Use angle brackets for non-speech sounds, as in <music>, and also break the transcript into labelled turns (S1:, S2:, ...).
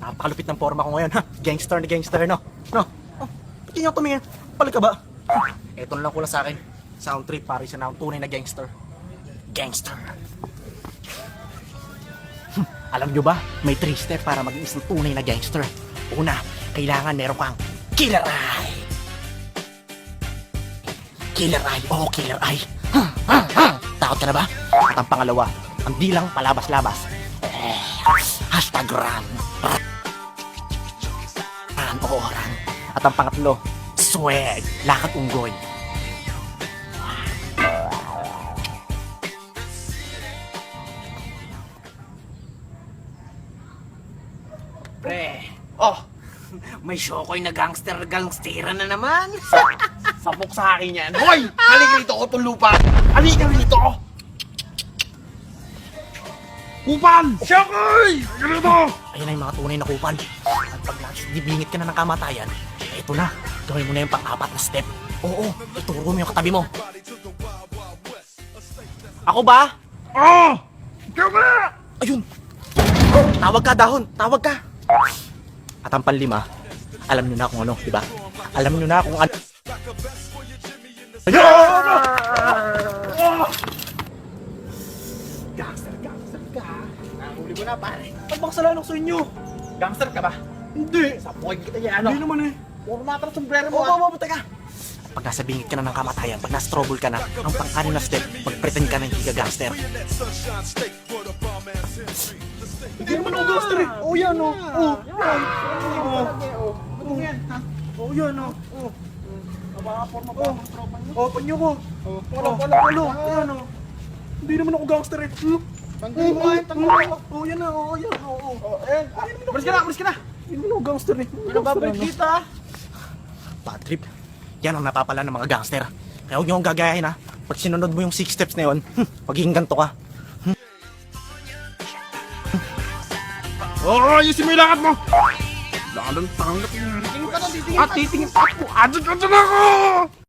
S1: Napakalupit ng forma ko ngayon, ha? Gangster na gangster, no? No? Oh, ba't ganyan tumingin? Balik ka ba? Eto na lang kulang sa akin. Sound trip, pare siya na akong tunay na gangster. Gangster. Hmm, Alam nyo ba, may three step para maging isang tunay na gangster. Una, kailangan meron kang killer eye. Killer eye, oh killer eye. Takot ka na ba? At ang pangalawa, ang dilang palabas-labas. Eh, hashtag run. Run o run. At ang pangatlo, swag, lakad unggoy.
S2: Pre, oh, may shokoy na gangster gangstera na naman.
S1: Sapok <laughs> sa akin yan.
S2: Hoy, halika rito ko itong lupa. Halika rito. Kupan! Shokoy! Ganito!
S1: Ayun na yung mga tunay na kupan. At pag dibingit ka na ng kamatayan, eto na, gawin mo na yung pang-apat na step. Oo, ituro mo yung katabi mo. Ako ba?
S2: Oh! Ikaw ba?
S1: Ayun! Tawag ka, dahon! Tawag ka! At ang panlima, alam nyo na kung ano, di ba? Alam nyo na kung ano. Gangster, gangster ka.
S2: Nahuli ko na pare.
S1: Ano bang kasalanan ko sa inyo?
S2: Gangster ka ba?
S1: Hindi!
S2: Sapukin kita yan,
S1: Hindi
S2: ano?
S1: naman eh.
S2: Puro matang sombrero mo,
S1: Oo,
S2: ah.
S1: oo, oo, teka. Pag nasa bingit ka na ng kamatayan, pag nasa trouble ka na, ang pang-anim na step, mag-pretend ka ng giga gangster. Hindi naman ako gangster eh. Oo yan o. Oo. Yan. Oo.
S2: Ano yan, ha?
S1: Oo yan o. Oo.
S2: Napaka-forma pa ang tropa niyo.
S1: Oo, panyo ko.
S2: Polo,
S1: Oo,
S2: polo, polo.
S1: Yan o. Hindi naman ako gangster eh.
S2: Nga yung tanggalin mo.
S1: Oo yan na. Oo yan. Oo.
S2: Oh, ayan. Malis ka na, malis ka na.
S1: Gangster eh.
S2: Ano dito, ha?
S1: Bad trip. Yan ang napapala ng mga gangster. Kaya huwag niyo akong gagayahin ha. Pag sinunod mo yung 6 steps na yun, <laughs> magiging ganito ka.
S3: Oo, ayusin mo yung lakad mo! Lalong tanggap yun.
S2: Tingin ka na, titingin
S3: At titingin ako! Adyan ka dyan ako!